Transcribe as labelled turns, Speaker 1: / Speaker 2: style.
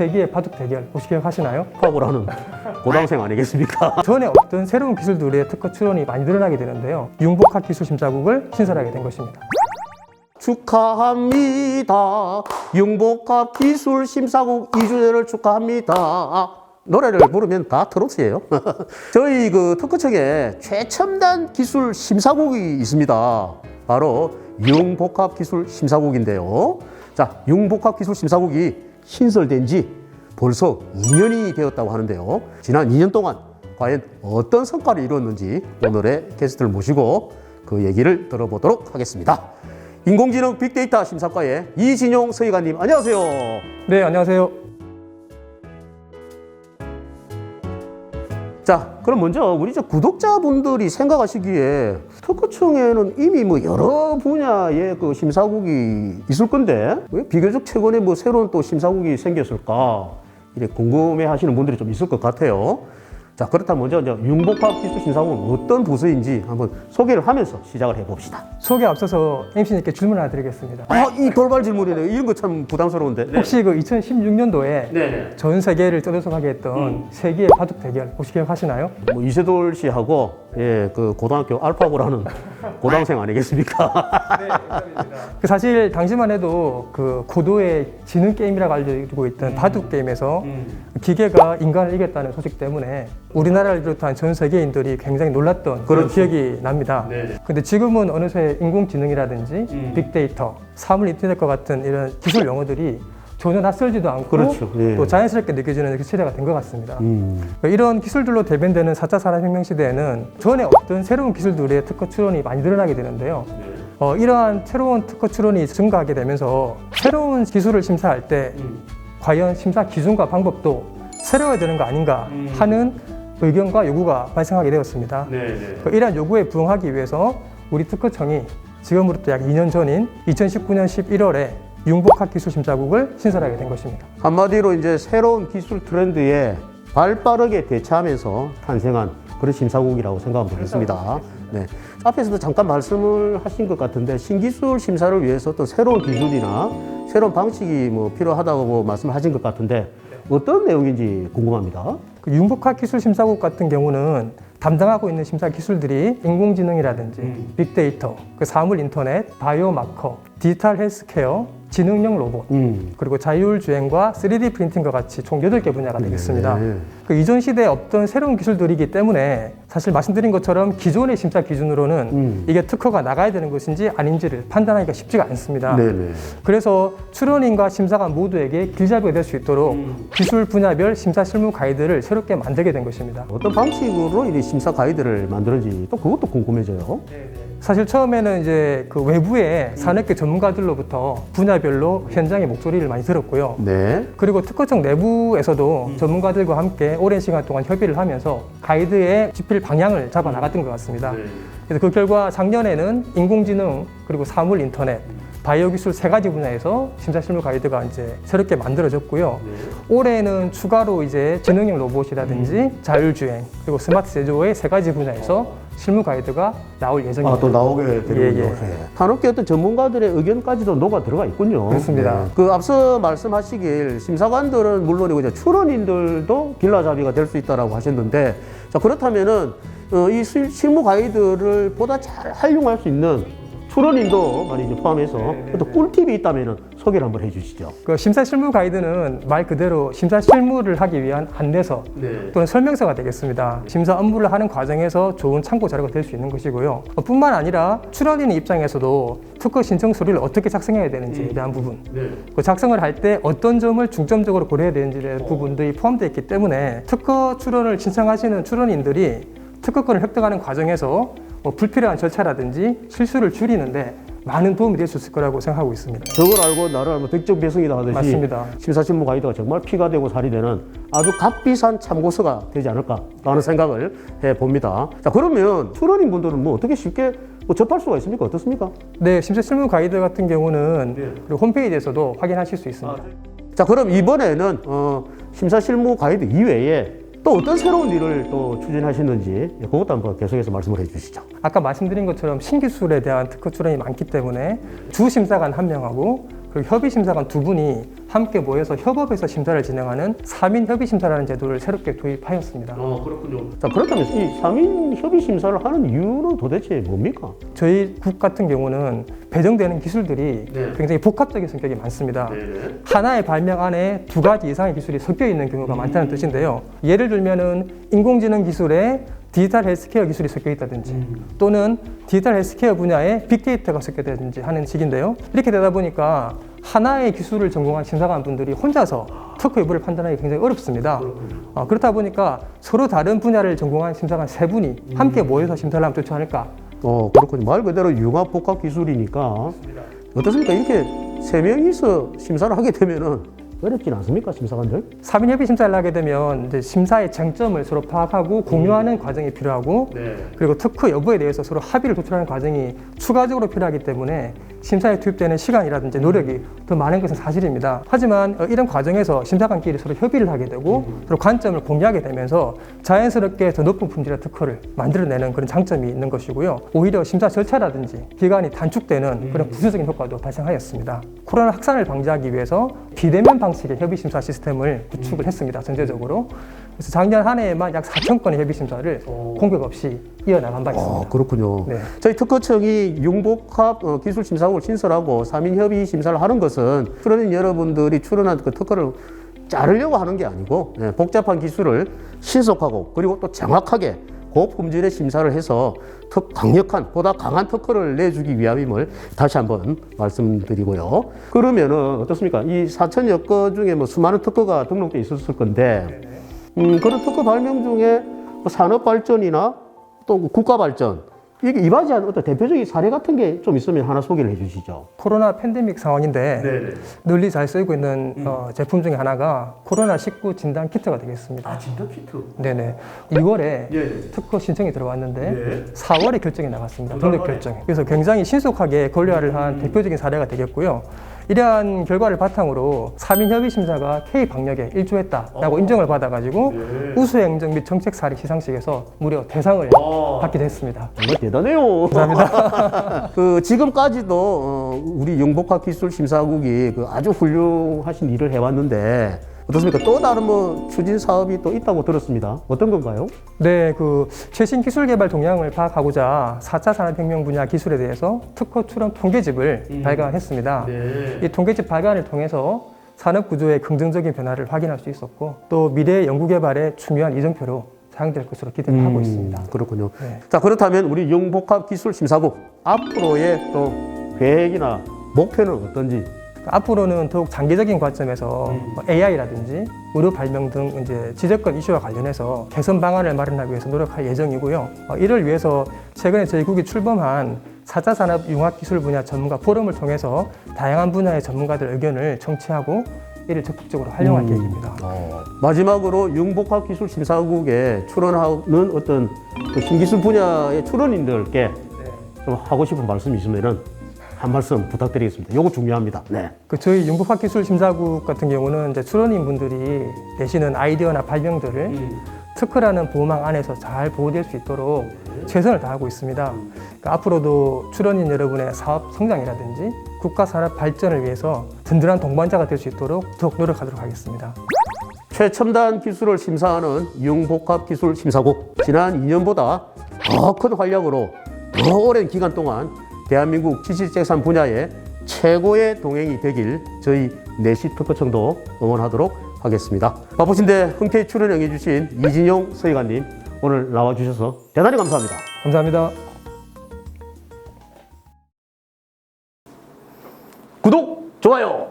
Speaker 1: 세기의 바둑 대결 혹시 기억하시나요?
Speaker 2: 파업을 하는 고등학생 아니겠습니까?
Speaker 1: 전에 없던 새로운 기술들의 특허 출원이 많이 늘어나게 되는데요. 융복학 기술 심사국을 신설하게 된 것입니다.
Speaker 2: 축하합니다. 융복합 기술 심사국 2주년을 축하합니다. 노래를 부르면 다 트로트예요. 저희 그 특허청에 최첨단 기술 심사국이 있습니다. 바로 융복합 기술 심사국인데요. 자, 융복합 기술 심사국이 신설된 지 벌써 2년이 되었다고 하는데요. 지난 2년 동안 과연 어떤 성과를 이루었는지 오늘의 게스트를 모시고 그 얘기를 들어보도록 하겠습니다. 인공지능 빅데이터 심사과의 이진용 서희관님 안녕하세요.
Speaker 1: 네, 안녕하세요.
Speaker 2: 자, 그럼 먼저 우리 저 구독자분들이 생각하시기에 특허청에는 이미 뭐 여러 분야의 그 심사국이 있을 건데 왜 비교적 최근에 뭐 새로운 또 심사국이 생겼을까 이래 궁금해 하시는 분들이 좀 있을 것 같아요. 자, 그렇다면 먼저 이제 융복합 기술 심사국은 어떤 부서인지 한번 소개를 하면서 시작을 해봅시다.
Speaker 1: 소개 앞서서 MC님께 질문 하나 드리겠습니다.
Speaker 2: 아, 이 돌발 질문이네요. 이런 거 참 부담스러운데.
Speaker 1: 혹시 그 2016년도에
Speaker 2: 네네.
Speaker 1: 전 세계를 떠들썩하게 했던 세계의 바둑 대결 혹시 기억하시나요?
Speaker 2: 뭐 이세돌 씨하고 예, 그 고등학교 알파고라는 고등학생 아니겠습니까?
Speaker 1: 그 사실 당시만 해도 그 고도의 지능 게임이라고 알려지고 있던 바둑 게임에서 기계가 인간을 이겼다는 소식 때문에 우리나라를 비롯한 전 세계인들이 굉장히 놀랐던 그런
Speaker 2: 그렇죠.
Speaker 1: 기억이 납니다.
Speaker 2: 네네.
Speaker 1: 근데 지금은 어느새 인공지능이라든지 빅데이터, 사물 인터넷과 같은 이런 기술 용어들이 전혀 낯설지도 않고
Speaker 2: 그렇죠. 예.
Speaker 1: 또 자연스럽게 느껴지는 그 시대가 된 것 같습니다.
Speaker 2: 음.
Speaker 1: 이런 기술들로 대변되는 4차 산업혁명 시대에는 전에 없던 새로운 기술들의 특허 출원이 많이 늘어나게 되는데요. 어, 이러한 새로운 특허 출원이 증가하게 되면서 새로운 기술을 심사할 때 과연 심사 기준과 방법도 새로워야 되는 거 아닌가 하는 의견과 요구가 발생하게 되었습니다.
Speaker 2: 네네.
Speaker 1: 그 이러한 요구에 부응하기 위해서 우리 특허청이 지금으로부터 약 2년 전인 2019년 11월에 융복학 기술 심사국을 신설하게 된 것입니다.
Speaker 2: 한마디로 이제 새로운 기술 트렌드에 발 빠르게 대처하면서 탄생한 그런 심사국이라고 생각하면 되겠습니다. 네. 앞에서도 잠깐 말씀을 하신 것 같은데 신기술 심사를 위해서 또 새로운 기술이나 새로운 방식이 뭐 필요하다고 말씀을 하신 것 같은데 어떤 내용인지 궁금합니다.
Speaker 1: 그 융복학 기술 심사국 같은 경우는 담당하고 있는 심사 기술들이 인공지능이라든지 빅데이터, 그 사물 인터넷, 바이오 마커, 디지털 헬스케어, 지능형 로봇,
Speaker 2: 음.
Speaker 1: 그리고 자율주행과 3D 프린팅과 같이 총 8개 분야가 되겠습니다.
Speaker 2: 네.
Speaker 1: 그 이전 시대에 없던 새로운 기술들이기 때문에 사실 말씀드린 것처럼 기존의 심사 기준으로는
Speaker 2: 음.
Speaker 1: 이게 특허가 나가야 되는 것인지 아닌지를 판단하기가 쉽지가 않습니다.
Speaker 2: 네네.
Speaker 1: 그래서 출원인과 심사관 모두에게 길잡이가 될 수 있도록 기술 분야별 심사 실무 가이드를 새롭게 만들게 된 것입니다.
Speaker 2: 어떤 방식으로 이 심사 가이드를 만드는지 또 그것도 궁금해져요.
Speaker 1: 사실 처음에는 이제 그 외부의 산업계 전문가들로부터 분야별로 현장의 목소리를 많이 들었고요.
Speaker 2: 네.
Speaker 1: 그리고 특허청 내부에서도 전문가들과 함께 오랜 시간 동안 협의를 하면서 가이드의 집필 방향을 잡아 나갔던 것 같습니다. 그래서 그 결과 작년에는 인공지능 그리고 사물 인터넷 바이오 기술 세 가지 분야에서 심사 실무 가이드가 이제 새롭게 만들어졌고요. 올해는 추가로 이제 지능형 로봇이라든지 자율주행 그리고 스마트 제조의 세 가지 분야에서 실무 가이드가 나올 예정입니다.
Speaker 2: 아, 또 나오게 되는군요.
Speaker 1: 예, 예.
Speaker 2: 네. 산업계 어떤 전문가들의 의견까지도 녹아 들어가 있군요.
Speaker 1: 그렇습니다.
Speaker 2: 네. 그 앞서 말씀하시길 심사관들은 물론이고 이제 출원인들도 길라잡이가 될 수 있다라고 하셨는데 자 그렇다면은 어, 이 실- 실무 가이드를 보다 잘 활용할 수 있는 출원인도 많이 이제 포함해서 어떤 꿀팁이 있다면은 소개를 한번 해주시죠.
Speaker 1: 그 심사 실무 가이드는 말 그대로 심사 실무를 하기 위한 안내서
Speaker 2: 네.
Speaker 1: 또는 설명서가 되겠습니다. 심사 업무를 하는 과정에서 좋은 참고 자료가 될 수 있는 것이고요. 어, 뿐만 아니라 출원인 입장에서도 특허 신청 서류를 어떻게 작성해야 되는지에 대한 부분, 그 작성을 할 때 어떤 점을 중점적으로 고려해야 되는지에 대한 부분들이 포함되어 있기 때문에 특허 출원을 신청하시는 출원인들이 특허권을 획득하는 과정에서 뭐 불필요한 절차라든지 실수를 줄이는데 많은 도움이 될 수 있을 거라고 생각하고 있습니다.
Speaker 2: 저걸 알고 나를 알고 득정배승이다 하듯이
Speaker 1: 맞습니다.
Speaker 2: 심사실무 가이드가 정말 피가 되고 살이 되는 아주 값비싼 참고서가 되지 않을까라는 생각을 해봅니다. 자 그러면 출원인 분들은 뭐 어떻게 쉽게 뭐 접할 수가 있습니까? 어떻습니까?
Speaker 1: 네, 심사 실무 가이드 같은 경우는 그리고 홈페이지에서도 확인하실 수 있습니다.
Speaker 2: 자 그럼 이번에는 어, 심사실무 가이드 이외에 또 어떤 새로운 일을 또 추진하시는지 그것도 한번 계속해서 말씀을 해주시죠.
Speaker 1: 아까 말씀드린 것처럼 신기술에 대한 특허 출원이 많기 때문에 주 심사관 한 명하고 그리고 협의 심사관 두 분이 함께 모여서 협업해서 심사를 진행하는 3인 협의 심사라는 제도를 새롭게 도입하였습니다.
Speaker 2: 어, 그렇군요. 자, 그렇다면 이 3인 협의 심사를 하는 이유는 도대체 뭡니까?
Speaker 1: 저희 국 같은 경우는 배정되는 기술들이
Speaker 2: 네.
Speaker 1: 굉장히 복합적인 성격이 많습니다.
Speaker 2: 네네.
Speaker 1: 하나의 발명 안에 두 가지 이상의 기술이 섞여 있는 경우가 많다는 뜻인데요. 예를 들면은 인공지능 기술에 디지털 헬스케어 기술이 섞여 있다든지 또는 디지털 헬스케어 분야에 빅데이터가 섞여 있다든지 하는 식인데요. 이렇게 되다 보니까 하나의 기술을 전공한 심사관 분들이 혼자서 특허 여부를 판단하기 굉장히 어렵습니다. 어, 그렇다 보니까 서로 다른 분야를 전공한 심사관 세 분이 함께 모여서 심사를 하면 좋지 않을까
Speaker 2: 어, 그렇군요. 말 그대로 융합 복합 기술이니까 어떻습니까? 이렇게 세 명이서 심사를 하게 되면은 어렵진 않습니까, 심사관들?
Speaker 1: 3인 협의 심사를 하게 되면 이제 심사의 쟁점을 서로 파악하고 공유하는 과정이 필요하고
Speaker 2: 네.
Speaker 1: 그리고 특허 여부에 대해서 서로 합의를 도출하는 과정이 추가적으로 필요하기 때문에 심사에 투입되는 시간이라든지 노력이 더 많은 것은 사실입니다. 하지만 어, 이런 과정에서 심사관끼리 서로 협의를 하게 되고 서로 관점을 공유하게 되면서 자연스럽게 더 높은 품질의 특허를 만들어내는 그런 장점이 있는 것이고요. 오히려 심사 절차라든지 기간이 단축되는 그런 부수적인 효과도 발생하였습니다. 코로나 확산을 방지하기 위해서 비대면 방 식의 협의 심사 시스템을 구축을 했습니다. 전체적으로. 그래서 작년 한 해에만 약 4천 건의 협의 심사를 공백 없이 이어나간 바 있습니다.
Speaker 2: 아, 그렇군요.
Speaker 1: 네.
Speaker 2: 저희 특허청이 융복합 어, 기술 심사국을 신설하고 3인 협의 심사를 하는 것은 출연인 여러분들이 출연한 그 특허를 자르려고 하는 게 아니고 예, 복잡한 기술을 신속하고 그리고 또 정확하게 고품질의 심사를 해서 더 강력한 보다 강한 특허를 내주기 위함임을 다시 한번 말씀드리고요. 그러면은 어떻습니까? 이 4천여 건 중에 뭐 수많은 특허가 등록돼 있었을 건데 음, 그런 특허 발명 중에 뭐 산업 발전이나 또 국가 발전 이게 이바지한 어떤 대표적인 사례 같은 게 좀 있으면 하나 소개를 해주시죠.
Speaker 1: 코로나 팬데믹 상황인데
Speaker 2: 네네.
Speaker 1: 널리 잘 쓰이고 있는 어, 제품 중에 하나가 코로나 19 진단 키트가 되겠습니다.
Speaker 2: 진단 키트.
Speaker 1: 네네. 2월에
Speaker 2: 예.
Speaker 1: 특허 신청이 들어왔는데
Speaker 2: 예.
Speaker 1: 4월에 결정이 나갔습니다. 등록. 결정이. 그래서 굉장히 신속하게 권리화를 한 대표적인 사례가 되겠고요. 이러한 결과를 바탕으로 3인 협의 심사가 K 방역에 일조했다라고 인정을 받아가지고 우수 행정 및 정책 사례 시상식에서 무려 대상을 받기도 했습니다.
Speaker 2: 정말 대단해요.
Speaker 1: 감사합니다.
Speaker 2: 그 지금까지도 어, 우리 영복학 기술 심사국이 그 아주 훌륭하신 일을 해왔는데 어떻습니까? 또 다른 뭐 추진 사업이 또 있다고 들었습니다. 어떤 건가요?
Speaker 1: 네, 그 최신 기술 개발 동향을 파악하고자 4차 산업혁명 분야 기술에 대해서 특허 출원 통계집을 발간했습니다. 이 통계집 발간을 통해서 산업 구조의 긍정적인 변화를 확인할 수 있었고 또 미래 연구 개발의 중요한 이정표로 사용될 것으로 기대를 하고 있습니다.
Speaker 2: 그렇군요.
Speaker 1: 네.
Speaker 2: 자 그렇다면 우리 영복합 기술 심사국 앞으로의 또 계획이나 목표는 어떤지
Speaker 1: 앞으로는 더욱 장기적인 관점에서 뭐 AI라든지 의료 발명 등 이제 지적권 이슈와 관련해서 개선 방안을 마련하기 위해서 노력할 예정이고요. 어, 이를 위해서 최근에 저희 국이 출범한 4차 산업 융합 기술 분야 전문가 포럼을 통해서 다양한 분야의 전문가들 의견을 청취하고 이를 적극적으로 활용할 계획입니다.
Speaker 2: 마지막으로 융복합 기술 심사국에 출연하는 어떤 그 신기술 분야의 출연인들께 좀 하고 싶은 말씀이 있으면은 한 말씀 부탁드리겠습니다. 요거 중요합니다. 네.
Speaker 1: 그 저희 융복학기술심사국 같은 경우는 이제 출원인 분들이 내시는 아이디어나 발명들을 특허라는 보호망 안에서 잘 보호될 수 있도록 최선을 다하고 있습니다. 그러니까 앞으로도 출원인 여러분의 사업 성장이라든지 국가 산업 발전을 위해서 든든한 동반자가 될 수 있도록 더욱 노력하도록 하겠습니다.
Speaker 2: 최첨단 기술을 심사하는 융복합 기술 심사국 지난 2년보다 더 큰 활력으로 더 오랜 기간 동안 대한민국 지식재산 분야의 최고의 동행이 되길 저희 내시 특허청도 응원하도록 하겠습니다. 바쁘신데 흔쾌히 출연 응해주신 이진용 서기관님 오늘 나와주셔서 대단히 감사합니다.
Speaker 1: 감사합니다.
Speaker 2: 구독, 좋아요